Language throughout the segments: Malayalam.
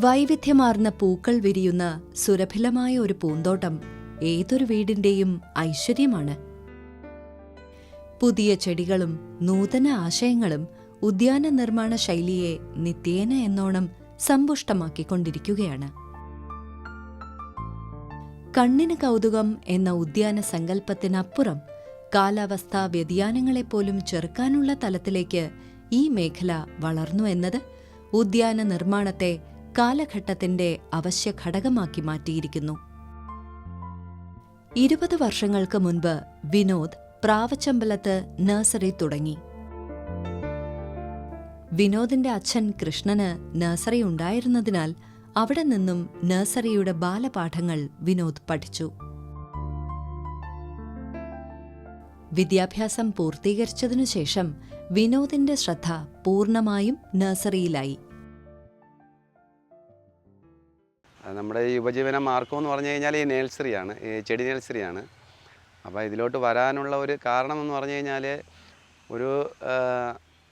വൈവിധ്യമാർന്ന പൂക്കൾ വിരിയുന്ന സുരഭിലമായ ഒരു പൂന്തോട്ടം ഏതൊരു വീടിന്റെയും ഐശ്വര്യമാണ്. പുതിയ ചെടികളും നൂതന ആശയങ്ങളും ഉദ്യാന നിർമ്മാണ ശൈലിയെ നിത്യേന എന്നോണം സമ്പുഷ്ടമാക്കിക്കൊണ്ടിരിക്കുകയാണ്. കണ്ണിന് കൗതുകം എന്ന ഉദ്യാന സങ്കല്പത്തിനപ്പുറം കാലാവസ്ഥാ വ്യതിയാനങ്ങളെപ്പോലും ചെറുക്കാനുള്ള തലത്തിലേക്ക് ഈ മേഖല വളർന്നു എന്നത് ഉദ്യാന നിർമ്മാണത്തെ കാലഘട്ടത്തിന്റെ അവശ്യ ഘടകമാക്കി മാറ്റിയിരിക്കുന്നു. ഇരുപത് വർഷങ്ങൾക്ക് മുൻപ് വിനോദ് പ്രാവച്ചമ്പലത്ത് നഴ്സറി തുടങ്ങി. വിനോദിന്റെ അച്ഛൻ കൃഷ്ണന് നഴ്സറി ഉണ്ടായിരുന്നതിനാൽ അവിടെ നിന്നും നഴ്സറിയുടെ ബാലപാഠങ്ങൾ വിനോദ് പഠിച്ചു. വിദ്യാഭ്യാസം പൂർത്തീകരിച്ചതിനുശേഷം വിനോദിന്റെ ശ്രദ്ധ പൂർണമായും നഴ്സറിയിലായി. നമ്മുടെ ഈ ഉപജീവന മാർഗം എന്ന് പറഞ്ഞു കഴിഞ്ഞാൽ ഈ നേഴ്സറിയാണ് ഈ ചെടി നേഴ്സറിയാണ് അപ്പോൾ ഇതിലോട്ട് വരാനുള്ള ഒരു കാരണം എന്ന് പറഞ്ഞു കഴിഞ്ഞാൽ ഒരു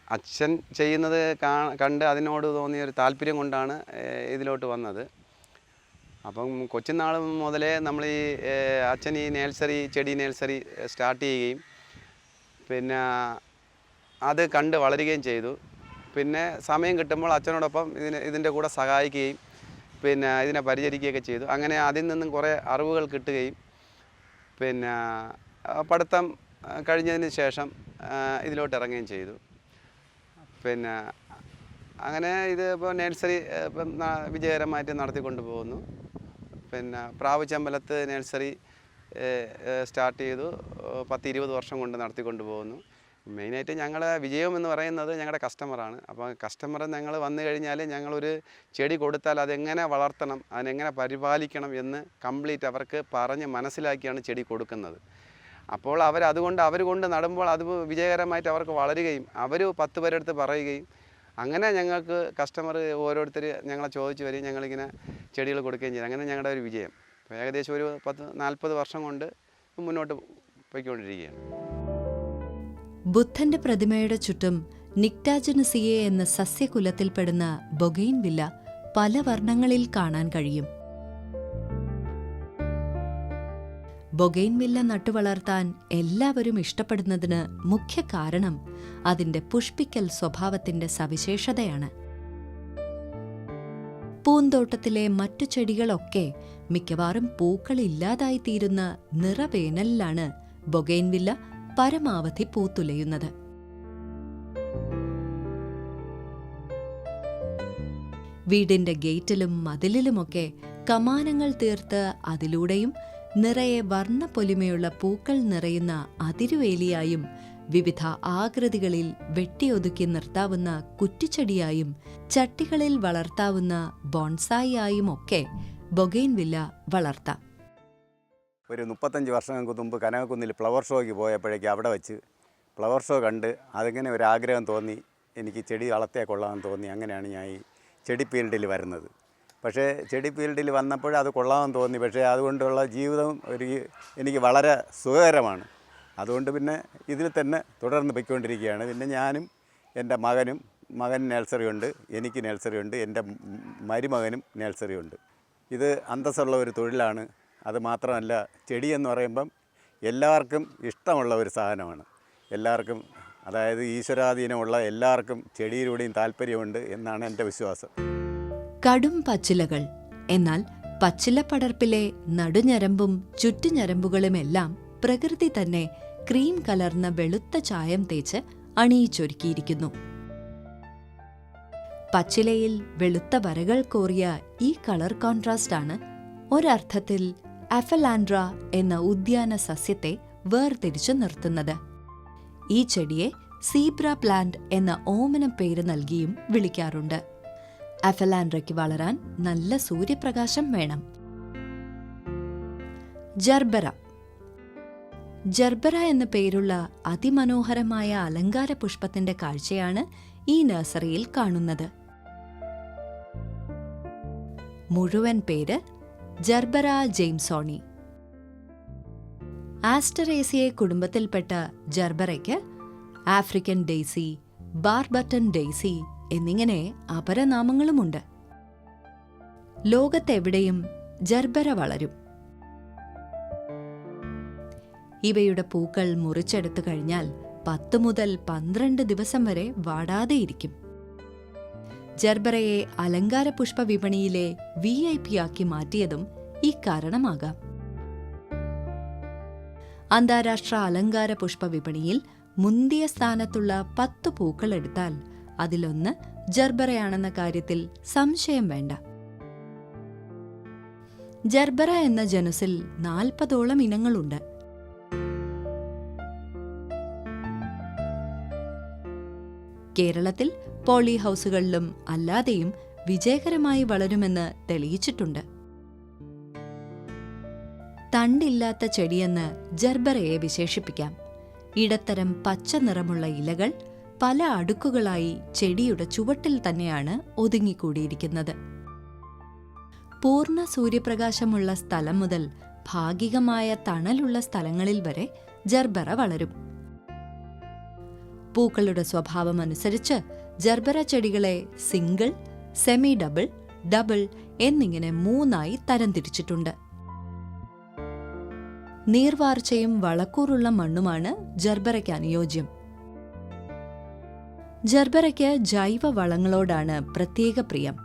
അച്ഛൻ ചെയ്യുന്നത് കണ്ട് അതിനോട് തോന്നിയ ഒരു താല്പര്യം കൊണ്ടാണ് ഇതിലോട്ട് വന്നത്. അപ്പം കൊച്ചുനാൾ മുതലേ നമ്മൾ ഈ അച്ഛൻ ഈ നേഴ്സറി ചെടി നേഴ്സറി സ്റ്റാർട്ട് ചെയ്യുകയും പിന്നെ അത് കണ്ട് വളരുകയും ചെയ്തു. പിന്നെ സമയം കിട്ടുമ്പോൾ അച്ഛനോടൊപ്പം ഇതിന് ഇതിന്റെ കൂടെ സഹായിക്കുകയും പിന്നെ ഇതിനെ പരിചരിക്കുകയൊക്കെ ചെയ്തു. അങ്ങനെ അതിൽ നിന്നും കുറേ അറിവുകൾ കിട്ടുകയും പിന്നെ പഠിത്തം കഴിഞ്ഞതിന് ശേഷം ഇതിലോട്ട് ഇറങ്ങുകയും ചെയ്തു. പിന്നെ അങ്ങനെ ഇത് ഇപ്പോൾ നേഴ്സറി ഇപ്പം വിജയകരമായിട്ട് നടത്തിക്കൊണ്ട് പോകുന്നു. പിന്നെ പ്രാവുചമ്പലത്ത് നേഴ്സറി സ്റ്റാർട്ട് ചെയ്തു. പത്ത് ഇരുപത് വർഷം കൊണ്ട് നടത്തിക്കൊണ്ട് പോകുന്നു. മെയിനായിട്ട് ഞങ്ങൾ വിജയം എന്ന് പറയുന്നത് ഞങ്ങളുടെ കസ്റ്റമറാണ് അപ്പോൾ കസ്റ്റമർ ഞങ്ങൾ വന്നു കഴിഞ്ഞാൽ ഞങ്ങളൊരു ചെടി കൊടുത്താൽ അതെങ്ങനെ വളർത്തണം അതിനെങ്ങനെ പരിപാലിക്കണം എന്ന് കംപ്ലീറ്റ് അവർക്ക് പറഞ്ഞ് മനസ്സിലാക്കിയാണ് ചെടി കൊടുക്കുന്നത്. അപ്പോൾ അവർ അതുകൊണ്ട് അവർ കൊണ്ട് നടുമ്പോൾ അത് വിജയകരമായിട്ട് അവർക്ക് വളരുകയും അവർ പത്ത് പേരെടുത്ത് പറയുകയും അങ്ങനെ ഞങ്ങൾക്ക് കസ്റ്റമർ ഓരോരുത്തർ ഞങ്ങളെ ചോദിച്ചു വരികയും ഞങ്ങളിങ്ങനെ ചെടികൾ കൊടുക്കുകയും ചെയ്യും അങ്ങനെ ഞങ്ങളുടെ ഒരു വിജയം. ഏകദേശം ഒരു പത്ത് നാൽപ്പത് വർഷം കൊണ്ട് മുന്നോട്ട് പോയിക്കൊണ്ടിരിക്കുകയാണ്. ബുദ്ധന്റെ പ്രതിമയുടെ ചുറ്റും നിക്ടാജനസിയെ എന്ന സസ്യകുലത്തിൽപ്പെടുന്ന ബൊഗെയിൻവില്ല പല വർണങ്ങളിൽ കാണാൻ കഴിയും. ബൊഗെയിൻവില്ല നട്ടുവളർത്താൻ എല്ലാവരും ഇഷ്ടപ്പെടുന്നതിന് മുഖ്യ കാരണം അതിന്റെ പുഷ്പിക്കൽ സ്വഭാവത്തിന്റെ സവിശേഷതയാണ്. പൂന്തോട്ടത്തിലെ മറ്റു ചെടികളൊക്കെ മിക്കവാറും പൂക്കളില്ലാതായിത്തീരുന്ന നിറവേനലിലാണ് ബൊഗെയിൻവില്ല പരമാവധി പൂത്തുലയുന്നത്. വീടിന്റെ ഗേറ്റിലും മതിലിലുമൊക്കെ കമാനങ്ങൾ തീർത്ത് അതിലൂടെയും നിറയെ വർണപ്പൊലിമയുള്ള പൂക്കൾ നിറയുന്ന അതിരുവേലിയായും വിവിധ ആകൃതികളിൽ വെട്ടിയൊതുക്കി നിർത്താവുന്ന കുറ്റിച്ചെടിയായും ചട്ടികളിൽ വളർത്താവുന്ന ബോൺസായി ആയും ഒക്കെ ബൊഗെയിൻവില്ല വളർത്താം. ഒരു മുപ്പത്തഞ്ച് വർഷങ്ങൾക്ക് മുമ്പ് കനകക്കുന്നിൽ ഫ്ലവർ ഷോയ്ക്ക് പോയപ്പോഴേക്കും അവിടെ വെച്ച് ഫ്ലവർ ഷോ കണ്ട് അതിങ്ങനെ ഒരു ആഗ്രഹം തോന്നി എനിക്ക് ചെടി വളർത്തിയാൽ കൊള്ളാമെന്ന് തോന്നി അങ്ങനെയാണ് ഞാൻ ഈ ചെടി ഫീൽഡിൽ വരുന്നത്. പക്ഷേ ചെടി ഫീൽഡിൽ വന്നപ്പോൾ അത് കൊള്ളാമെന്ന് തോന്നി പക്ഷേ അതുകൊണ്ടുള്ള ജീവിതം ഒരു എനിക്ക് വളരെ സുഖകരമാണ്. അതുകൊണ്ട് പിന്നെ ഇതിൽ തന്നെ തുടർന്ന് പൊയ്ക്കൊണ്ടിരിക്കുകയാണ്. പിന്നെ ഞാനും എന്റെ മകനും മകൻ നേഴ്സറി ഉണ്ട് എനിക്ക് നേഴ്സറി ഉണ്ട് എന്റെ മരുമകനും നേഴ്സറി ഉണ്ട്. ഇത് അന്തസ്സുള്ള ഒരു തൊഴിലാണ് അത് മാത്രമല്ല ചെടി എന്ന് പറയുമ്പം എല്ലാവർക്കും ഇഷ്ടമുള്ള ഒരു സാധനമാണ്. എല്ലാവർക്കും അതായത് ഈശ്വരാധീനമുള്ള എല്ലാവർക്കും ചെടിയിലൂടെയും താല്പര്യമുണ്ട് എന്നാണ് എന്റെ വിശ്വാസം. കടും പച്ചിലകൾ എന്നാൽ പച്ചിലപ്പടർപ്പിലെ നടുഞരമ്പും ചുറ്റുഞരമ്പുകളുമെല്ലാം പ്രകൃതി തന്നെ ക്രീം കലർന്ന വെളുത്ത ചായം തേച്ച് അണിയിച്ചൊരുക്കിയിരിക്കുന്നു. പച്ചിലയിൽ വെളുത്ത വരകൾ കോറിയ ഈ കളർ കോൺട്രാസ്റ്റാണ് ഒരർത്ഥത്തിൽ അഫലാൻഡ്ര എന്ന ഉദ്യാന സസ്യത്തെ വേർതിരിച്ചു നിർത്തുന്നത്. ഈ ചെടിയെ സീബ്ര പ്ലാന്റ് എന്ന ഓമന പേര് നൽകിയും വിളിക്കാറുണ്ട്. അഫലാൻഡ്രയ്ക്ക് വളരാൻ നല്ല സൂര്യപ്രകാശം വേണം. ജർബറ ജർബറ എന്ന പേരുള്ള അതിമനോഹരമായ അലങ്കാര പുഷ്പത്തിന്റെ കാഴ്ചയാണ് ഈ നഴ്സറിയിൽ കാണുന്നത്. മുഴുവൻ പേര് ജർബറ ജെയിംസോണി. ആസ്റ്ററേസിയെ കുടുംബത്തിൽപ്പെട്ട ജർബറയ്ക്ക് ആഫ്രിക്കൻ ഡെയ്സി ബാർബട്ടൺ ഡെയ്സി എന്നിങ്ങനെ അപരനാമങ്ങളുമുണ്ട് ലോകത്തെവിടെയും ജർബര വളരും. ഇവയുടെ പൂക്കൾ മുറിച്ചെടുത്തു കഴിഞ്ഞാൽ പത്ത് മുതൽ പന്ത്രണ്ട് ദിവസം വരെ വാടാതെയിരിക്കും. ജർബറയെ അലങ്കാര പുഷ്പ വിപണിയിലെ വി ഐ പി ആക്കി മാറ്റിയതും ഈ കാരണമാകാം. അന്താരാഷ്ട്ര അലങ്കാര പുഷ്പ വിപണിയിൽ മുന്തിയ സ്ഥാനത്തുള്ള പത്ത് പൂക്കൾ എടുത്താൽ അതിലൊന്ന് ജർബറയാണെന്ന കാര്യത്തിൽ സംശയം വേണ്ട. ജർബറ എന്ന ജനുസിൽ നാൽപ്പതോളം ഇനങ്ങളുണ്ട്. കേരളത്തിൽ പോളി ഹൗസുകളിലും അല്ലാതെയും വിജയകരമായി വളരുമെന്ന് തെളിയിച്ചിട്ടുണ്ട്. തണ്ടില്ലാത്ത ചെടിയെന്ന് ജർബറയെ വിശേഷിപ്പിക്കാം. ഇടത്തരം പച്ച നിറമുള്ള ഇലകൾ പല അടുക്കുകളായി ചെടിയുടെ ചുവട്ടിൽ തന്നെയാണ് ഒതുങ്ങിക്കൂടിയിരിക്കുന്നത്. പൂർണ സൂര്യപ്രകാശമുള്ള സ്ഥലം മുതൽ ഭാഗികമായ തണലുള്ള സ്ഥലങ്ങളിൽ വരെ ജർബറ വളരും. പൂക്കളുടെ സ്വഭാവം അനുസരിച്ച് ജർബറ ചെടികളെ സിംഗിൾ സെമി ഡബിൾ ഡബിൾ എന്നിങ്ങനെ മൂന്നായി തരംതിരിച്ചിട്ടുണ്ട്. നീർവാർച്ചയും വളക്കൂറുള്ള മണ്ണുമാണ് ജർബറയ്ക്ക് അനുയോജ്യം. ജർബറയ്ക്ക് ജൈവ വളങ്ങളോടാണ് പ്രത്യേക പ്രിയം.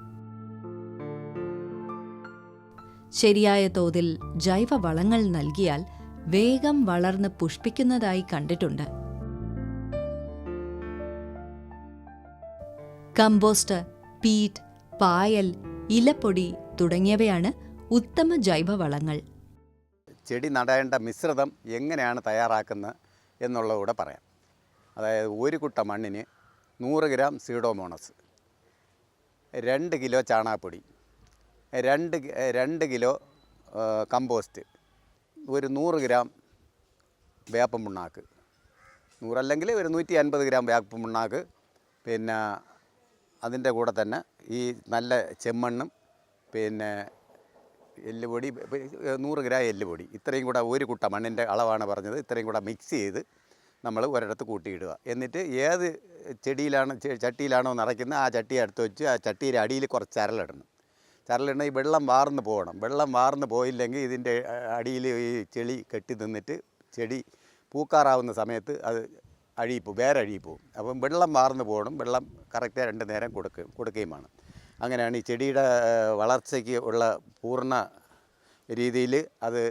ശരിയായ തോതിൽ ജൈവ വളങ്ങൾ നൽകിയാൽ വേഗം വളർന്ന് പുഷ്പിക്കുന്നതായി കണ്ടിട്ടുണ്ട്. കമ്പോസ്റ്റ് പീറ്റ് പായൽ ഇലപ്പൊടി തുടങ്ങിയവയാണ് ഉത്തമ ജൈവവളങ്ങൾ. ചെടി നടേണ്ട മിശ്രിതം എങ്ങനെയാണ് തയ്യാറാക്കുന്നത് എന്നുള്ളതുകൂടെ പറയാം. അതായത് ഒരു കുട്ട മണ്ണിന് നൂറ് ഗ്രാം സീഡോമോണസ് രണ്ട് കിലോ ചാണകപ്പൊടി രണ്ട് രണ്ട് കിലോ കമ്പോസ്റ്റ് ഒരു നൂറ് ഗ്രാം വേപ്പം മുണ്ണാക്ക് നൂറല്ലെങ്കിൽ ഒരു നൂറ്റി അൻപത് ഗ്രാം വേപ്പം മുണ്ണാക്ക് പിന്നെ അതിന്റെ കൂടെ തന്നെ ഈ നല്ല ചെമ്മണ്ണും പിന്നെ എല്ലുപൊടി നൂറ് ഗ്രാം എല്ലുപൊടി. ഇത്രയും കൂടെ ഒരു കുട്ട മണ്ണിന്റെ അളവാണ് പറഞ്ഞത്. ഇത്രയും കൂടെ മിക്സ് ചെയ്ത് നമ്മൾ ഒരിടത്ത് കൂട്ടിയിടുക. എന്നിട്ട് ഏത് ചെടിയിലാണ് ചട്ടിയിലാണോ നിറയ്ക്കുന്നത് ആ ചട്ടി എടുത്ത് വെച്ച് ആ ചട്ടിയുടെ അടിയിൽ കുറച്ച് ചരലിടണം. ചരലിടണം ഈ വെള്ളം വാർന്ന് പോകണം. വെള്ളം വാർന്ന് പോയില്ലെങ്കിൽ ഇതിന്റെ അടിയിൽ ഈ ചെളി കെട്ടി നിന്നിട്ട് ചെടി പൂക്കാറാവുന്ന സമയത്ത് അത് അഴിയിപ്പോവും വേറെ അഴിയിപ്പോവും അപ്പം വെള്ളം വാർന്നു പോകണം. വെള്ളം കറക്റ്റായി രണ്ട് നേരം കൊടുക്കും കൊടുക്കുകയുമാണ്. അങ്ങനെയാണ് ഈ ചെടിയുടെ വളർച്ചയ്ക്ക് ഉള്ള പൂർണ രീതിയിൽ അത്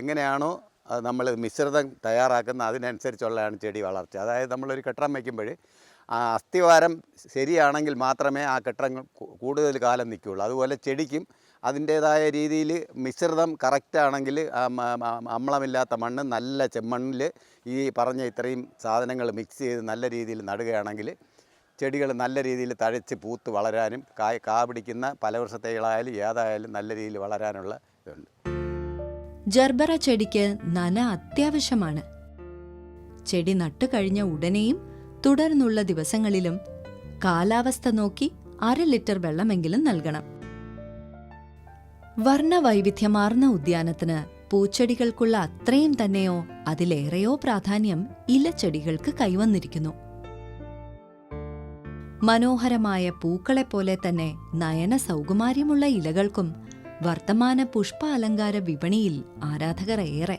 എങ്ങനെയാണോ നമ്മൾ മിശ്രിതം തയ്യാറാക്കുന്ന അതിനനുസരിച്ചുള്ളതാണ് ചെടി വളർച്ച. അതായത് നമ്മളൊരു കെട്ടിടം വയ്ക്കുമ്പോൾ ആ അസ്ഥിവാരം ശരിയാണെങ്കിൽ മാത്രമേ ആ കെട്ടിടങ്ങൾ കൂടുതൽ കാലം നിൽക്കുകയുള്ളൂ. അതുപോലെ ചെടിക്കും അതിന്റേതായ രീതിയിൽ മിശ്രിതം കറക്റ്റ് ആണെങ്കിൽ ആ മ- മ- അമ്ലമില്ലാത്ത മണ്ണ് നല്ല ചെമ്മണ്ണിൽ ഈ പറഞ്ഞ ഇത്രയും സാധനങ്ങൾ മിക്സ് ചെയ്ത് നല്ല രീതിയിൽ നടുകയാണെങ്കിൽ ചെടികൾ നല്ല രീതിയിൽ തഴച്ച് പൂത്ത് വളരാനും കായ് കാ പിടിക്കുന്ന പല വർഷത്തേകളായാലും ഏതായാലും നല്ല രീതിയിൽ വളരാനുള്ള ഇതുണ്ട്. ജർബറ ചെടിക്ക് നന അത്യാവശ്യമാണ്. ചെടി നട്ടുകഴിഞ്ഞ ഉടനെയും തുടർന്നുള്ള ദിവസങ്ങളിലും കാലാവസ്ഥ നോക്കി അര ലിറ്റർ വെള്ളമെങ്കിലും നൽകണം. വർണവൈവിധ്യമാർന്ന ഉദ്യാനത്തിന് പൂച്ചെടികൾക്കുള്ള അത്രയും തന്നെയോ അതിലേറെയോ പ്രാധാന്യം ഇലച്ചെടികൾക്ക് കൈവന്നിരിക്കുന്നു. മനോഹരമായ പൂക്കളെപ്പോലെ തന്നെ നയന സൗകുമാര്യമുള്ള ഇലകൾക്കും വർത്തമാന പുഷ്പ അലങ്കാര വിപണിയിൽ ആരാധകർ ഏറെ.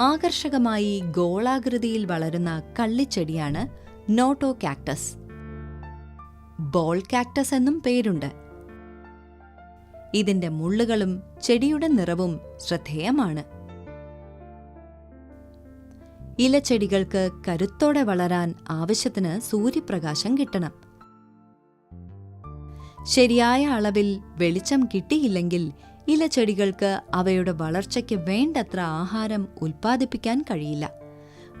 ആകർഷകമായി ഗോളാകൃതിയിൽ വളരുന്ന കള്ളിച്ചെടിയാണ് നോട്ടോ കാക്ടസ്. ബോൾ കാക്ടസ് എന്നും പേരുണ്ട്. ഇതിന്റെ മുള്ളുകളും ചെടിയുടെ നിറവും ശ്രദ്ധേയമാണ്. ഇലച്ചെടികൾക്ക് കരുത്തോടെ വളരാൻ ആവശ്യത്തിന് സൂര്യപ്രകാശം കിട്ടണം. ശരിയായ അളവിൽ വെളിച്ചം കിട്ടിയില്ലെങ്കിൽ ഇലച്ചെടികൾക്ക് അവയുടെ വളർച്ചയ്ക്ക് വേണ്ടത്ര ആഹാരം ഉൽപ്പാദിപ്പിക്കാൻ കഴിയില്ല.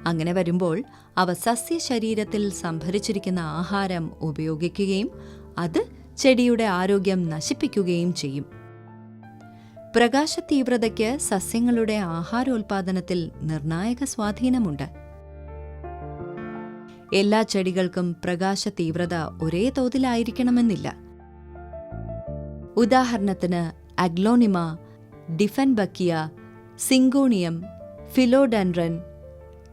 അങ്ങനെ വരുമ്പോൾ അവ സസ്യശരീരത്തിൽ സംഭരിച്ചിരിക്കുന്ന ആഹാരം ഉപയോഗിക്കുകയും അത് ചെടിയുടെ ആരോഗ്യം നശിപ്പിക്കുകയും ചെയ്യും. പ്രകാശ തീവ്രതയ്ക്ക് സസ്യങ്ങളുടെ ആഹാരോൽപാദനത്തിൽ നിർണായക സ്വാധീനമുണ്ട്. എല്ലാ ചെടികൾക്കും പ്രകാശ തീവ്രത ഒരേ തോതിലായിരിക്കണമെന്നില്ല. ഉദാഹരണത്തിന് aglaonema dieffenbachia syngonium philodendron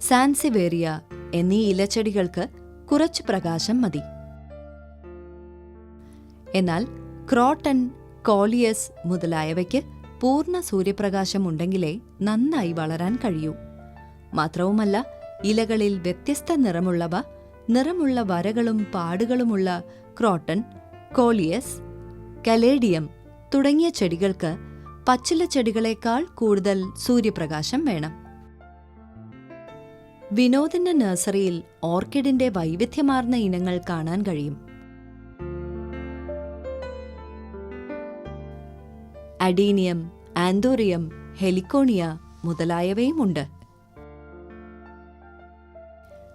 sansevieria എന്നീ ഇലച്ചെടികൾക്ക് കുറച്ച് പ്രകാശം മതി. എന്നാൽ ക്രോട്ടൺ കോളിയസ് മുതലായവയ്ക്ക് പൂർണ സൂര്യപ്രകാശം ഉണ്ടെങ്കിലേ നന്നായി വളരാൻ കഴിയൂ. മാത്രവുമല്ല ഇലകളിൽ വ്യത്യസ്ത നിറമുള്ളവ നിറമുള്ള വരകളും പാടുകളുമുള്ള ക്രോട്ടൺ കോളിയസ് കലേഡിയം തുടങ്ങിയ ചെടികൾക്ക് പച്ചില ചെടികളേക്കാൾ കൂടുതൽ സൂര്യപ്രകാശം വേണം. വിനോദിന്റെ നഴ്സറിയിൽ ഓർക്കിഡിന്റെ വൈവിധ്യമാർന്ന ഇനങ്ങൾ കാണാൻ കഴിയും. അഡീനിയം ആന്തോറിയം ഹെലിക്കോണിയ മുതലായവയുമുണ്ട്.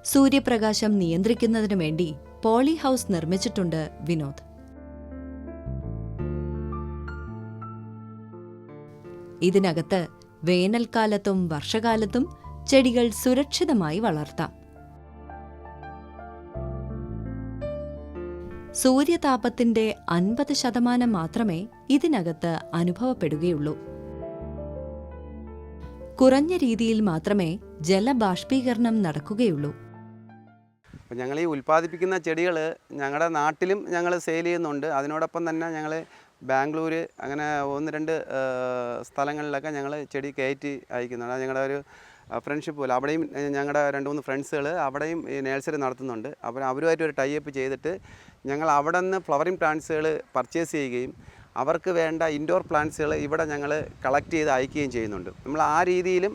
സൂര്യപ്രകാശം നിയന്ത്രിക്കുന്നതിനു വേണ്ടി പോളി ഹൗസ് നിർമ്മിച്ചിട്ടുണ്ട് വിനോദ്. ഇതിനകത്ത് വേനൽക്കാലത്തും വർഷകാലത്തും ചെടികൾ സുരക്ഷിതമായി വളർത്താം. സൂര്യതാപത്തിന്റെ അൻപത് ശതമാനം മാത്രമേ ഇതിനകത്ത് അനുഭവപ്പെടുകയുള്ളൂ. കുറഞ്ഞ രീതിയിൽ മാത്രമേ ജലബാഷ്പീകരണം നടക്കുകയുള്ളൂ. അപ്പോൾ ഞങ്ങൾ ഈ ഉൽപ്പാദിപ്പിക്കുന്ന ചെടികൾ ഞങ്ങളുടെ നാട്ടിലും ഞങ്ങൾ സെയിൽ ചെയ്യുന്നുണ്ട്. അതിനോടൊപ്പം തന്നെ ഞങ്ങൾ ബാംഗ്ലൂർ അങ്ങനെ ഒന്ന് രണ്ട് സ്ഥലങ്ങളിലൊക്കെ ഞങ്ങൾ ചെടി കയറ്റി അയക്കുന്നുണ്ട്. ഞങ്ങളുടെ ഒരു ഫ്രണ്ട്ഷിപ്പ് പോലെ. അവിടെയും ഞങ്ങളുടെ രണ്ട് മൂന്ന് ഫ്രണ്ട്സുകൾ അവിടെയും ഈ നേഴ്സറി നടത്തുന്നുണ്ട്. അപ്പോൾ അവരുമായിട്ട് ഒരു ടൈപ്പ് ചെയ്തിട്ട് ഞങ്ങൾ അവിടെ നിന്ന് ഫ്ലവറിങ് പ്ലാന്റ്സുകൾ പർച്ചേസ് ചെയ്യുകയും അവർക്ക് വേണ്ട ഇൻഡോർ പ്ലാന്റ്സുകൾ ഇവിടെ ഞങ്ങൾ കളക്ട് ചെയ്ത് അയക്കുകയും ചെയ്യുന്നുണ്ട്. നമ്മൾ ആ രീതിയിലും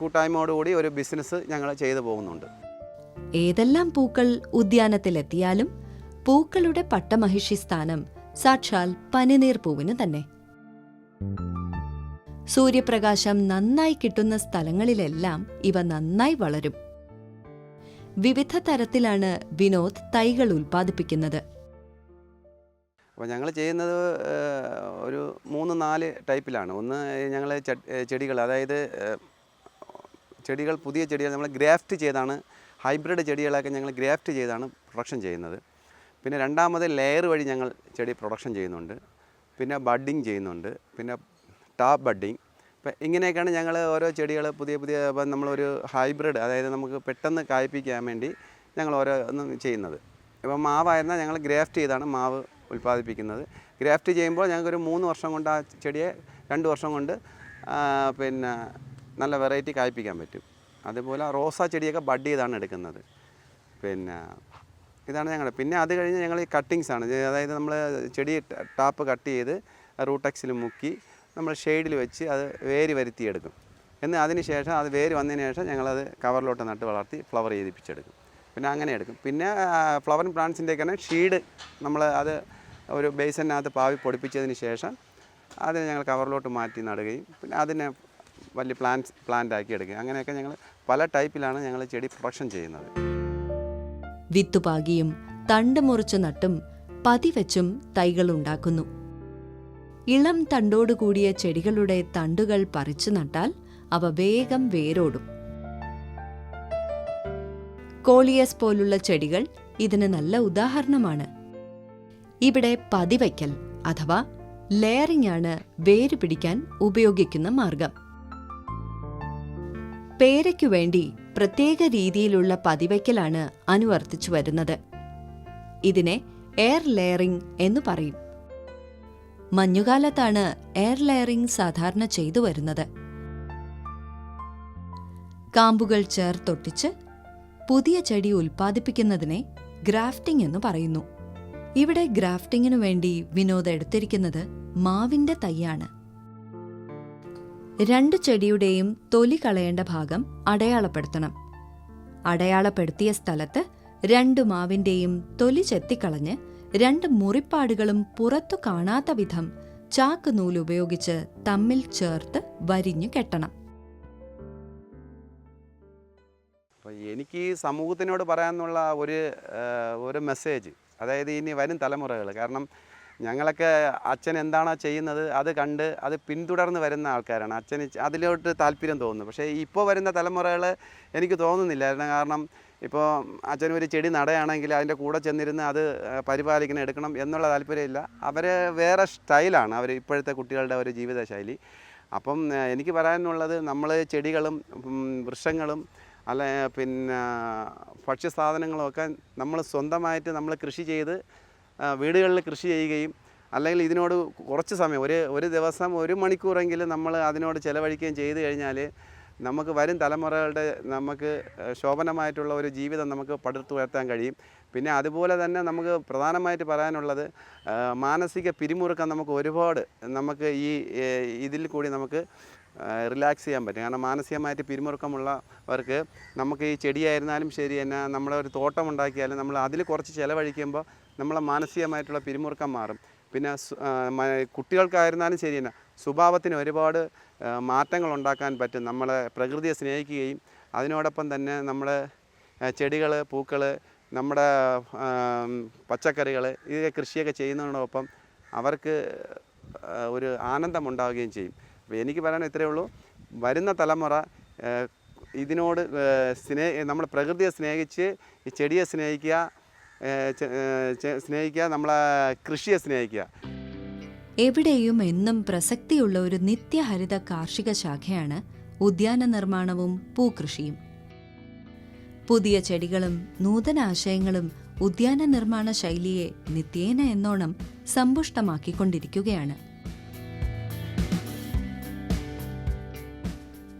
കൂട്ടായ്മയോടുകൂടി ഒരു ബിസിനസ് ഞങ്ങൾ ചെയ്തു പോകുന്നുണ്ട്. ഏതെല്ലാം പൂക്കൾ ഉദ്യാനത്തിലെത്തിയാലും പൂക്കളുടെ പട്ടമഹിഷി സ്ഥാനം സാക്ഷാൽ പനിനീർ പൂവിന് തന്നെ. സൂര്യപ്രകാശം നന്നായി കിട്ടുന്ന സ്ഥലങ്ങളിലെല്ലാം ഇവ നന്നായി വളരും. വിവിധ തരത്തിലാണ് വിനോദ് തൈകൾ ഉൽപ്പാദിപ്പിക്കുന്നത്. അപ്പോൾ ഞങ്ങൾ ചെയ്യുന്നത് ഒരു മൂന്ന് നാല് ടൈപ്പിലാണ്. ഒന്ന് ഞങ്ങൾ ചെടികൾ അതായത് ചെടികൾ പുതിയ ചെടികൾ നമ്മൾ ഗ്രാഫ്റ്റ് ചെയ്താണ് ഹൈബ്രിഡ് ചെടികളൊക്കെ ഞങ്ങൾ ഗ്രാഫ്റ്റ് ചെയ്താണ് പ്രൊഡക്ഷൻ ചെയ്യുന്നത്. പിന്നെ രണ്ടാമത് ലെയർ വഴി ഞങ്ങൾ ചെടി പ്രൊഡക്ഷൻ ചെയ്യുന്നുണ്ട്. പിന്നെ ബഡ്ഡിങ് ചെയ്യുന്നുണ്ട്. പിന്നെ ടാപ്പ് ബഡ്ഡിങ് ഇപ്പം ഇങ്ങനെയൊക്കെയാണ് ഞങ്ങൾ ഓരോ ചെടികൾ പുതിയ പുതിയ ഇപ്പം നമ്മളൊരു ഹൈബ്രിഡ് അതായത് നമുക്ക് പെട്ടെന്ന് കായ്പ്പിക്കാൻ വേണ്ടി ഞങ്ങൾ ഓരോന്നും ചെയ്യുന്നത്. ഇപ്പം മാവായിരുന്നാൽ ഞങ്ങൾ ഗ്രാഫ്റ്റ് ചെയ്താണ് മാവ് ഉൽപ്പാദിപ്പിക്കുന്നത്. ഗ്രാഫ്റ്റ് ചെയ്യുമ്പോൾ ഞങ്ങൾക്കൊരു മൂന്ന് വർഷം കൊണ്ട് ആ ചെടിയെ രണ്ട് വർഷം കൊണ്ട് പിന്നെ നല്ല വെറൈറ്റി കായ്പ്പിക്കാൻ പറ്റും. അതുപോലെ റോസാ ചെടിയൊക്കെ ബഡ് ചെയ്താണ് എടുക്കുന്നത്. പിന്നെ ഇതാണ് ഞങ്ങളുടെ പിന്നെ അത് കഴിഞ്ഞ് ഞങ്ങൾ ഈ കട്ടിങ്സാണ്. അതായത് നമ്മൾ ചെടി ടാപ്പ് കട്ട് ചെയ്ത് റൂട്ടക്സിൽ മുക്കി നമ്മൾ ഷെയ്ഡിൽ വെച്ച് അത് വേര് വരുത്തിയെടുക്കും. എന്നാൽ അതിന് ശേഷം അത് വേര് വന്നതിന് ശേഷം ഞങ്ങളത് കവറിലോട്ട് നട്ട് വളർത്തി ഫ്ലവർ ചെയ്തിപ്പിച്ചെടുക്കും. പിന്നെ അങ്ങനെ എടുക്കും. പിന്നെ ഫ്ലവറിങ് പ്ലാന്റ്സിന്റെയൊക്കെ ഷീഡ് നമ്മൾ അത് ഒരു ബേസിനകത്ത് പാവി പൊടിപ്പിച്ചതിന് ശേഷം അതിനെ ഞങ്ങൾ കവറിലോട്ട് മാറ്റി നടുകയും പിന്നെ അതിനെ വലിയ പ്ലാന്റ്സ് പ്ലാന്റ് ആക്കി എടുക്കുക അങ്ങനെയൊക്കെ ഞങ്ങൾ പല ടൈപ്പിലാണ് ഞങ്ങൾ ചെടി പ്രൊഡക്ഷൻ ചെയ്യുന്നത്. വിത്തുപാകിയും തണ്ട് മുറിച്ച് നട്ടും പതിവച്ചും തൈകൾ ഉണ്ടാക്കുന്നു ഇളം തണ്ടോടുകൂടിയ ചെടികളുടെ തണ്ടുകൾ പറിച്ചു നട്ടാൽ അവ വേഗം വേരോടും. കോളിയസ് പോലുള്ള ചെടികൾ ഇതിന് നല്ല ഉദാഹരണമാണ്. ഇവിടെ പതിവയ്ക്കൽ അഥവാ ലെയറിംഗ് ആണ് വേര് പിടിക്കാൻ ഉപയോഗിക്കുന്ന മാർഗം. പേരയ്ക്കു വേണ്ടി പ്രത്യേക രീതിയിലുള്ള പതിവയ്ക്കലാണ് അനുവർത്തിച്ചു വരുന്നത്. ഇതിനെ എയർ ലെയറിംഗ് എന്ന് പറയും. മഞ്ഞുകാലത്താണ് എയർ ലെയറിംഗ് സാധാരണ ചെയ്തു വരുന്നത്. കാമ്പുകൾ ചേർത്തൊട്ടിച്ച് പുതിയ ചെടി ഉൽപ്പാദിപ്പിക്കുന്നതിനെ ഗ്രാഫ്റ്റിംഗ് എന്ന് പറയുന്നു. ഇവിടെ ഗ്രാഫ്റ്റിംഗിനു വേണ്ടി വിനോദ എടുത്തിരിക്കുന്നത് മാവിന്റെ തൈയാണ്. രണ്ട് ചെടിയുടെയും തൊലി കളയേണ്ട ഭാഗം അടയാളപ്പെടുത്തണം. അടയാളപ്പെടുത്തിയ സ്ഥലത്ത് രണ്ട് മാവിന്റെയും തൊലി ചെത്തിക്കളഞ്ഞ് രണ്ട് മുറിപ്പാടുകളും പുറത്തു കാണാത്ത വിധം ചാക്ക് നൂലുപയോഗിച്ച് തമ്മിൽ ചേർത്ത് വരിഞ്ഞു കെട്ടണം. എനിക്ക് ഈ സമൂഹത്തിനോട് പറയാനുള്ള ഒരു ഒരു മെസ്സേജ് അതായത് ഇനി വരും തലമുറകൾ കാരണം ഞങ്ങളൊക്കെ അച്ഛൻ എന്താണോ ചെയ്യുന്നത് അത് കണ്ട് അത് പിന്തുടർന്ന് വരുന്ന ആൾക്കാരാണ്. അച്ഛന് അതിലോട്ട് താല്പര്യം തോന്നുന്നു. പക്ഷേ ഇപ്പോൾ വരുന്ന തലമുറകൾ എനിക്ക് തോന്നുന്നില്ല. കാരണം ഇപ്പോൾ അച്ഛൻ ഒരു ചെടി നടയാണെങ്കിൽ അതിന്റെ കൂടെ ചെന്നിരുന്ന് അത് പരിപാലിക്കണം എടുക്കണം എന്നുള്ള താല്പര്യമില്ല. അവർ വേറെ സ്റ്റൈലാണ് അവർ ഇപ്പോഴത്തെ കുട്ടികളുടെ ഒരു ജീവിതശൈലി. അപ്പം എനിക്ക് പറയാനുള്ളത് നമ്മൾ ചെടികളും വൃക്ഷങ്ങളും അല്ല പിന്നെ ഭക്ഷ്യസാധനങ്ങളൊക്കെ നമ്മൾ സ്വന്തമായിട്ട് നമ്മൾ കൃഷി ചെയ്ത് വീടുകളിൽ കൃഷി ചെയ്യുകയും അല്ലെങ്കിൽ ഇതിനോട് കുറച്ച് സമയം ഒരു ഒരു ദിവസം ഒരു മണിക്കൂറെങ്കിലും നമ്മൾ അതിനോട് ചിലവഴിക്കുകയും ചെയ്തു കഴിഞ്ഞാൽ നമുക്ക് വരും തലമുറകളുടെ നമുക്ക് ശോഭനമായിട്ടുള്ള ഒരു ജീവിതം നമുക്ക് പടുത്തുയർത്താൻ കഴിയും. പിന്നെ അതുപോലെ തന്നെ നമുക്ക് പ്രധാനമായിട്ട് പറയാനുള്ളത് മാനസിക പിരിമുറുക്കം നമുക്ക് ഒരുപാട് നമുക്ക് ഈ ഇതിൽ കൂടി നമുക്ക് റിലാക്സ് ചെയ്യാൻ പറ്റും. കാരണം മാനസികമായിട്ട് പിരിമുറുക്കമുള്ളവർക്ക് നമുക്ക് ഈ ചെടിയായിരുന്നാലും ശരി തന്നെ നമ്മളെ ഒരു തോട്ടം ഉണ്ടാക്കിയാലും നമ്മൾ അതിൽ കുറച്ച് ചിലവഴിക്കുമ്പോൾ നമ്മളെ മാനസികമായിട്ടുള്ള പിരിമുറുക്കം മാറും. പിന്നെ കുട്ടികൾക്കായിരുന്നാലും ശരി തന്നെ സ്വഭാവത്തിന് ഒരുപാട് മാറ്റങ്ങൾ ഉണ്ടാക്കാൻ പറ്റും. നമ്മളെ പ്രകൃതിയെ സ്നേഹിക്കുകയും അതിനോടൊപ്പം തന്നെ നമ്മൾ ചെടികൾ പൂക്കൾ നമ്മുടെ പച്ചക്കറികൾ ഈ കൃഷിയൊക്കെ ചെയ്യുന്നതിനോടൊപ്പം അവർക്ക് ഒരു ആനന്ദമുണ്ടാവുകയും ചെയ്യും. അപ്പോൾ എനിക്ക് പറയാൻ ഇത്രയേ ഉള്ളൂ. വരുന്ന തലമുറ ഇതിനോട് സ്നേ നമ്മൾ പ്രകൃതിയെ സ്നേഹിച്ച് ഈ ചെടിയെ സ്നേഹിക്കുക സ്നേഹിക്കുക നമ്മളെ കൃഷിയെ സ്നേഹിക്കുക. എവിടെയും എന്നും പ്രസക്തിയുള്ള ഒരു നിത്യഹരിത കാർഷിക ശാഖയാണ് ഉദ്യാന നിർമ്മാണവും പൂക്കൃഷിയും. പുതിയ ചെടികളും നൂതന ആശയങ്ങളും ഉദ്യാന നിർമ്മാണ ശൈലിയെ നിത്യേന എന്നോണം സമ്പുഷ്ടമാക്കിക്കൊണ്ടിരിക്കുകയാണ്.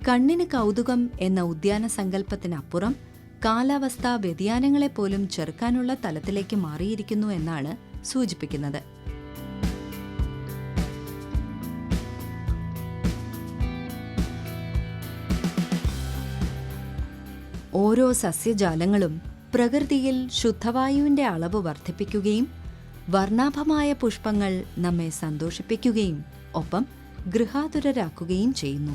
കണ്ണിന് കൗതുകം എന്ന ഉദ്യാന സങ്കല്പത്തിനപ്പുറം കാലാവസ്ഥാ വ്യതിയാനങ്ങളെപ്പോലും ചെറുക്കാനുള്ള തലത്തിലേക്ക് മാറിയിരിക്കുന്നു എന്നാണ് സൂചിപ്പിക്കുന്നത്. ഓരോ സസ്യജാലങ്ങളും പ്രകൃതിയിൽ ശുദ്ധവായുവിന്റെ അളവ് വർദ്ധിപ്പിക്കുകയും വർണാഭമായ പുഷ്പങ്ങൾ നമ്മെ സന്തോഷിപ്പിക്കുകയും ഒപ്പം ഗൃഹാതുരരാക്കുകയും ചെയ്യുന്നു.